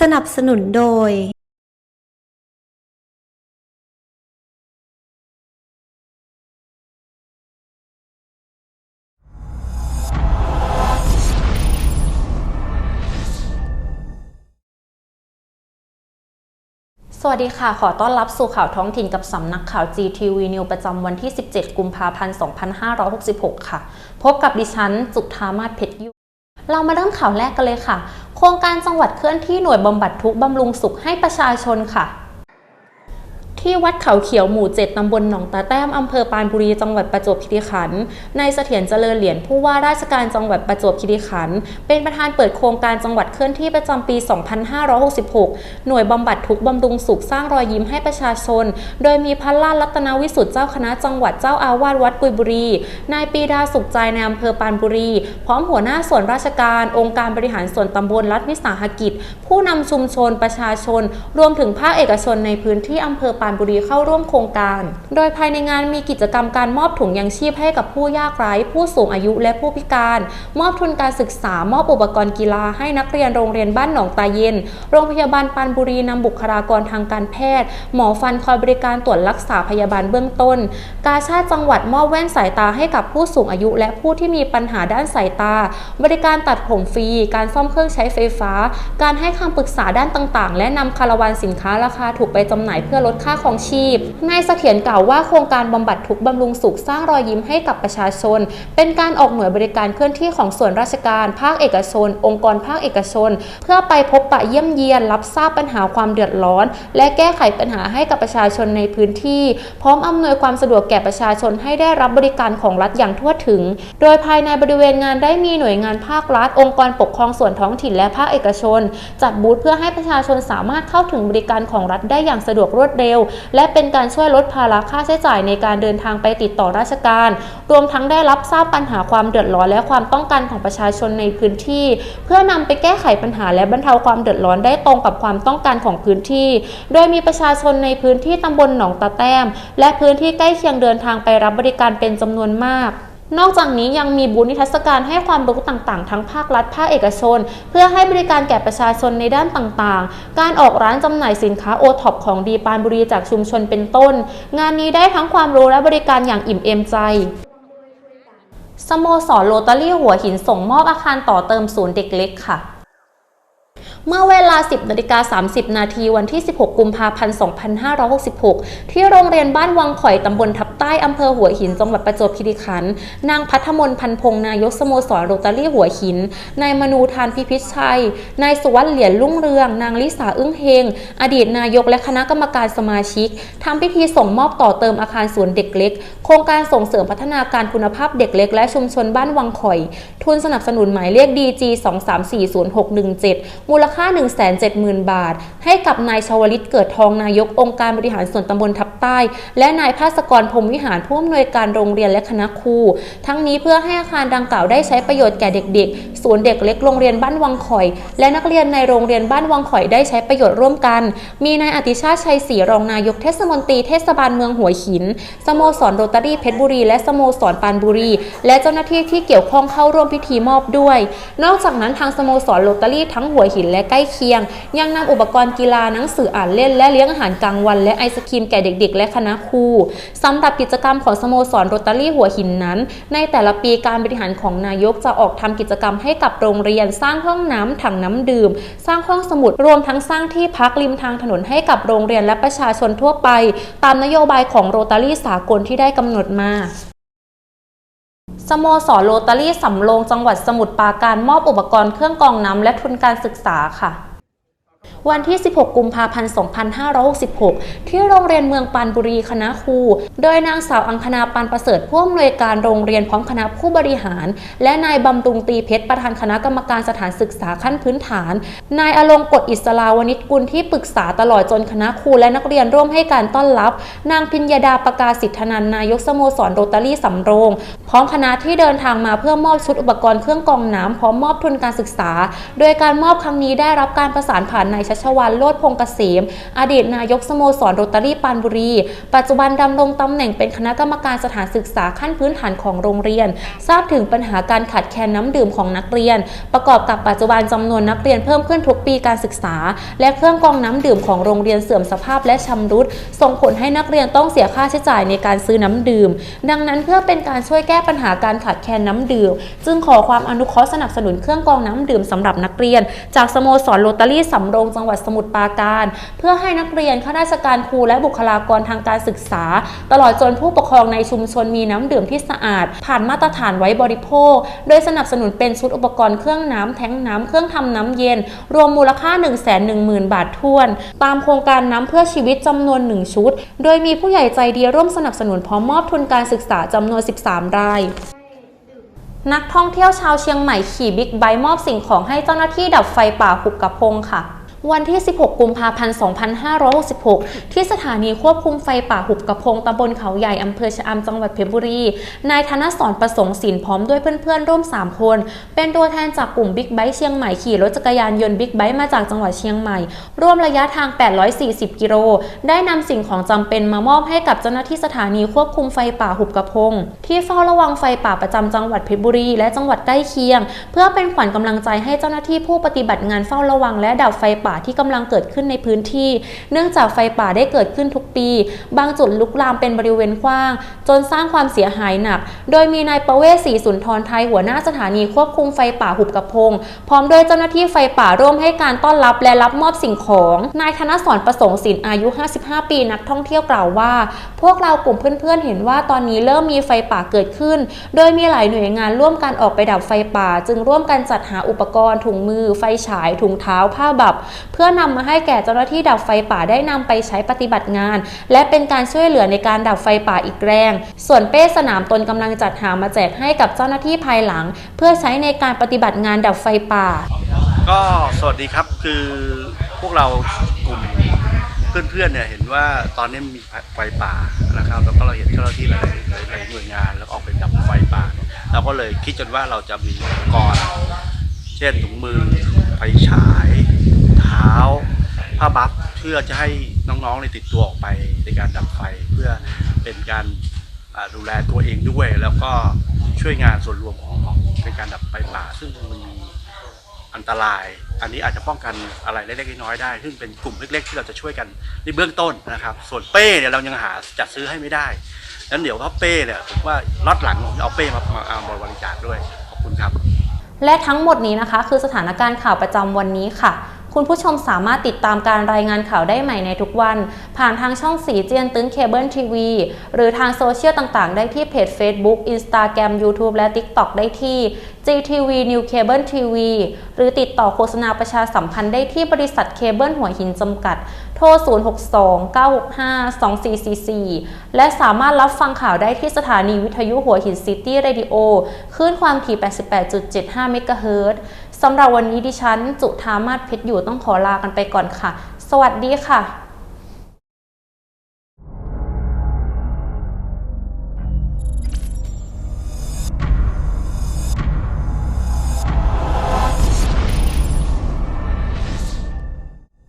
สนับสนุนโดยสวัสดีค่ะ ขอต้อนรับสู่ข่าวท้องถิ่นกับสำนักข่าว GTV News ประจำวันที่ 17 กุมภาพันธ์ 2566 ค่ะ พบกับดิฉัน จุธามาศเพชรยุ เรามาเริ่มข่าวแรกกันเลยค่ะ โครงการจังหวัดเคลื่อนที่หน่วยบำบัดทุกข์บำรุงสุขให้ประชาชนค่ะ ที่วัดเขาเขียวหมู่ 7 ตำบลหนองตาแต้ม อำเภอปานบุรี จังหวัดประจวบคีรีขันธ์นายเสถียรเจริญเหรียญผู้ว่าราชการจังหวัดประจวบคีรีขันธ์เป็นประธานเปิดโครงการจังหวัดเคลื่อนที่ประจำปี 2566 หน่วยบำบัดทุกบำรุงสุขสร้างรอยยิ้มให้ประชาชน โดยมีพระล่ารัตนวิสุทธิ์เจ้าคณะจังหวัดเจ้าอาวาสวัดกุยบุรี นายปีดาสุขใจในอำเภอปานบุรี พร้อมหัวหน้าส่วนราชการ องค์การบริหารส่วนตำบลรัฐวิสาหกิจ ผู้นำชุมชนประชาชน รวมถึงภาคเอกชนในพื้นที่อำเภอปรานบุรีเข้าร่วมโครงการ โดยภายในงานมีกิจกรรมการมอบถุงยังชีพให้กับผู้ยากไร้ ผู้สูงอายุและผู้พิการ มอบทุนการศึกษา มอบอุปกรณ์กีฬาให้นักเรียนโรงเรียนบ้านหนองตาเย็น โรงพยาบาลปานบุรีนำบุคลากรทางการแพทย์ หมอฟันคอยบริการตรวจรักษาพยาบาลเบื้องต้น กาชาติจังหวัดมอบแว่นสายตาให้กับผู้สูงอายุ และผู้ที่มีปัญหาด้านสายตา บริการตัดผมฟรี การซ่อมเครื่องใช้ไฟฟ้า การให้คำปรึกษาด้านต่าง ๆ และนำคาราวานสินค้าราคาถูกไปจำหน่ายเพื่อลดค่าครองชีพ นายเสถียรกล่าวว่าโครงการบำบัดทุกบำรุงสุขสร้างรอยยิ้มให้กับประชาชน เป็นการออกหน่วยบริการเคลื่อนที่ของส่วนราชการ ภาคเอกชน องค์กรภาคเอกชน เพื่อไปพบปะเยี่ยมเยียน รับทราบปัญหาความเดือดร้อน และแก้ไขปัญหาให้กับประชาชนในพื้นที่ พร้อมอำนวยความสะดวกแก่ประชาชนให้ได้รับบริการของรัฐอย่างทั่วถึง โดยภายในบริเวณงานได้มีหน่วยงานภาครัฐ องค์กรปกครองส่วนท้องถิ่นและภาคเอกชน จัดบูธเพื่อให้ประชาชนสามารถเข้าถึงบริการของรัฐได้อย่างสะดวกรวดเร็วและเป็นการช่วยลดภาระค่าใช้จ่ายในการเดินทางไปติดต่อราชการ รวมทั้งได้รับทราบปัญหาความเดือดร้อนและความต้องการของประชาชนในพื้นที่ เพื่อนำไปแก้ไขปัญหาและบรรเทาความเดือดร้อนได้ตรงกับความต้องการของพื้นที่ โดยมีประชาชนในพื้นที่ตำบลหนองตาแต้ม และพื้นที่ใกล้เคียงเดินทางไปรับบริการเป็นจำนวนมาก นอกจากนี้ยังมีบูธนิทรรศการให้ความรู้ต่างๆ ทั้งภาครัฐ ภาคเอกชน เพื่อให้บริการแก่ประชาชนในด้านต่างๆ การออกร้านจำหน่ายสินค้าโอท็อปของดีปานบุรีจากชุมชนเป็นต้น งานนี้ได้ทั้งความรู้และบริการอย่างอิ่มเอมใจสโมสรโรตารี่หัวหินส่งมอบอาคารต่อเติมศูนย์เด็กเล็กค่ะเมื่อเวลา 10นาฬิกา30 นาทีวันที่ 16 กุมภาพันธ์ 2566 ที่โรงเรียนบ้านวังข่อยตำบลทับ ใต้อำเภอหัวหินจังหวัดประจวบคีรีขันธ์นางพัทมนพันพงษ์นายกสโมสรโรตารี่หัวหิน นายมนูทานพิพิชัย นายสุวัสด์เหรียญรุ่งเรือง นางลิสาอึ้งเฮง อดีตนายกและคณะกรรมการสมาชิกทำพิธีส่งมอบต่อเติมอาคารสวนเด็กเล็ก โครงการส่งเสริมพัฒนาการคุณภาพเด็กเล็กและชุมชนบ้านวังข่อย ทุนสนับสนุนหมายเลข DG 2340617มูลค่า 170,000 บาท ให้กับนายชวลิตเกิดทองนายกองค์การบริหารส่วนตำบลทับ ใต้ และนายภาสกรพรมวิหารผู้อำนวยการโรงเรียนและคณะครู ทั้งนี้เพื่อให้อาคารดังกล่าวได้ใช้ประโยชน์แก่เด็กๆ ศูนย์เด็กเล็กโรงเรียนบ้านวังข่อย และนักเรียนในโรงเรียนบ้านวังข่อยได้ใช้ประโยชน์ร่วมกัน มีนายอติชาติชัยศรีรองนายกเทศมนตรีเทศบาลเมืองหัวหิน สโมสรโรตารี่เพชรบุรี และสโมสรปานบุรี และเจ้าหน้าที่ที่เกี่ยวข้องเข้าร่วมพิธีมอบด้วย นอกจากนั้นทางสโมสรโรตารี่ทั้งหัวหินและใกล้เคียง ยังนำอุปกรณ์กีฬาหนังสืออ่านเล่นและเลี้ยงอาหารกลางวันและไอศครีมแก่เด็กๆและคณะครูสำหรับกิจกรรมของสโมสรโรตารี่หัวหินนั้น ในแต่ละปีการบริหารของนายกจะออกทำกิจกรรมให้กับโรงเรียนสร้างห้องน้ำถังน้ำดื่ม สร้างห้องสมุดรวมทั้งสร้างที่พักริมทางถนนให้กับโรงเรียนและประชาชนทั่วไป ตามนโยบายของโรตารี่สากลที่ได้กำหนดมาสโมสรโรตารี่สำโรงจังหวัดสมุทรปราการมอบอุปกรณ์เครื่องกรองน้ำและทุนการศึกษาค่ะ วันที่ 16 กุมภาพันธ์ 2566 ที่โรงเรียนเมืองปานบุรีคณะครู โดยนางสาวอังคณาปานประเสริฐผู้อำนวยการโรงเรียนพร้อมคณะผู้บริหาร และนายบำรุงตีเพชรประธานคณะกรรมการสถานศึกษาขั้นพื้นฐาน นายอลงกฎอิสลาวนิชกุลที่ปรึกษาตลอดจนคณะครูและนักเรียนร่วมให้การต้อนรับ นางพิญญาดาประกาศสิทธนันนายกสโมสรโรตารี่สำโรง พร้อมคณะที่เดินทางมาเพื่อมอบชุดอุปกรณ์เครื่องกรองน้ำพร้อมมอบทุนการศึกษา โดยการมอบครั้งนี้ได้รับการประสานผ่านนายชัชวานโลดพงษ์เกษม อดีตนายกสโมสรโรตารี่ปานบุรี ปัจจุบันดำรงตำแหน่งเป็นคณะกรรมการสถานศึกษาขั้นพื้นฐานของโรงเรียน ทราบถึงปัญหาการขาดแคลนน้ำดื่มของนักเรียน ประกอบกับปัจจุบันจำนวนนักเรียนเพิ่มขึ้นทุกปีการศึกษา และเครื่องกรองน้ำดื่มของโรงเรียนเสื่อมสภาพและชำรุด ส่งผลให้นักเรียนต้องเสียค่าใช้จ่ายในการซื้อน้ำดื่ม ดังนั้นเพื่อเป็นการช่วยแก้ปัญหาการขาดแคลนน้ำดื่ม จึงขอความอนุเคราะห์สนับสนุนเครื่องกรองน้ำดื่มสำหรับนักเรียน จากสโมสรโรตารี่สำโรงจังหวัดสมุทรปราการ เพื่อให้นักเรียนข้าราชการครูและบุคลากรทางการศึกษา ตลอดจนผู้ปกครองในชุมชนมีน้ำดื่มที่สะอาด ผ่านมาตรฐานไว้บริโภค โดยสนับสนุนเป็นชุดอุปกรณ์เครื่องน้ำแท้งน้ำเครื่องทำน้ำเย็น รวมมูลค่า 1 1 0 0 0 0 บาททวน ตามโครงการน้ำเพื่อชีวิตจำนวน 1 ชุด โดยมีผู้ใหญ่ใจดีร่วมสนับสนุนพร้อมมอบทุนการศึกษาจำนวน 13 รายนักท่องเที่ยวชาวเชียงใหม่ขี่บิ๊กไบค์มอบสิ่งของให้เจ้าหน้าที่ดับไฟป่าหุบกระพงค่ะ วันที่ 16 กุมภาพันธ์ 2566 ที่สถานีควบคุมไฟป่าหุบกระพงตำบลเขาใหญ่อำเภอชะอำจังหวัดเพชรบุรี นายธนสรประสงค์สินพร้อมด้วยเพื่อนๆ ร่วม 3 คน เป็นตัวแทนจากกลุ่มบิ๊กไบค์เชียงใหม่ขี่รถจักรยานยนต์บิ๊กไบค์มาจากจังหวัดเชียงใหม่ ร่วมระยะทาง 840 กิโล ได้นำสิ่งของจำเป็นมามอบให้กับเจ้าหน้าที่สถานีควบคุมไฟป่าหุบกระพง ที่เฝ้าระวังไฟป่าประจำจังหวัดเพชรบุรี และจังหวัดใกล้เคียง เพื่อเป็นขวัญกำลังใจให้เจ้าหน้าที่ผู้ปฏิบัติงานเฝ้าระวังและดับไฟป่าที่กำลังเกิดขึ้นในพื้นที่ เนื่องจากไฟป่าได้เกิดขึ้นทุกปี บางจุดลุกลามเป็นบริเวณกว้าง จนสร้างความเสียหายหนัก โดยมีนายประเวศศรีสุนทรไทยหัวหน้าสถานีควบคุมไฟป่าหุบกระพง พร้อมด้วยเจ้าหน้าที่ไฟป่าร่วมให้การต้อนรับและรับมอบสิ่งของ นายธนสรประสงค์สินอายุ 55 ปีนักท่องเที่ยวกล่าวว่า พวกเรากลุ่มเพื่อนๆเห็นว่าตอนนี้เริ่มมีไฟป่าเกิดขึ้น โดยมีหลายหน่วยงานร่วมกันออกไปดับไฟป่า จึงร่วมกันจัดหาอุปกรณ์ ถุงมือ ไฟฉาย ถุงเท้า ผ้าบับเพื่อนำมาให้แก่เจ้าหน้าที่ดับไฟป่าได้นำไปใช้ปฏิบัติงาน และเป็นการช่วยเหลือในการดับไฟป่าอีกแรง ส่วนเป้สนามตนกำลังจัดหามาแจกให้กับเจ้าหน้าที่ภายหลัง เพื่อใช้ในการปฏิบัติงานดับไฟป่า ก็สวัสดีครับคือพวกเรากลุ่มเพื่อนๆเนี่ยเห็นว่าตอนนี้มีไฟป่านะครับแล้วก็เราเห็นเจ้าหน้าที่หลายๆหลายหน่วยงานแล้วออกไปดับไฟป่าเราก็เลยคิดจนว่าเราจะมีอุปกรณ์เช่นถุงมือไฟฉาย เท้าผ้าบัฟเพื่อจะให้น้องๆในติดตัวออกไปในการดับไฟเพื่อเป็นการดูแลตัวเองด้วย แล้วก็ช่วยงานส่วนรวมของของเป็นการดับไฟป่า ซึ่งมันมีอันตราย อันนี้อาจจะป้องกันอะไรเล็กๆน้อยๆได้ ซึ่งเป็นกลุ่มเล็กๆ ที่เราจะช่วยกันในเบื้องต้นนะครับ ส่วนเป้เนี่ยเรายังหาจัดซื้อให้ไม่ได้นั้นเดี๋ยวว่าเป้เนี่ยผมว่าล็อตหลังผมจะเอาเป้มามาเอามาบริจาคด้วยขอบคุณครับ และทั้งหมดนี้นะคะ คือสถานการณ์ข่าวประจำวันนี้ค่ะ คุณผู้ชมสามารถติดตามการรายงานข่าวได้ใหม่ในทุกวัน ผ่านทางช่องสีเจียนตึ้งเคเบิลทีวีหรือทางโซเชียลต่างๆ ได้ที่เพจ Facebook Instagram YouTube และ TikTok ได้ที่ GTV New Cable TV หรือติดต่อโฆษณาประชาสัมพันธ์ได้ที่บริษัทเคเบิลหัวหินจำกัด โทร 062-965-2444 และสามารถรับฟังข่าวได้ที่สถานีวิทยุหัวหินซิตี้เรดิโอคลื่นความถี่ 88.75 เมกะเฮิรตซ์สำหรับวันนี้ดิฉัน จุธามาศเพชรอยู่ต้องขอลากันไปก่อนค่ะ สวัสดีค่ะ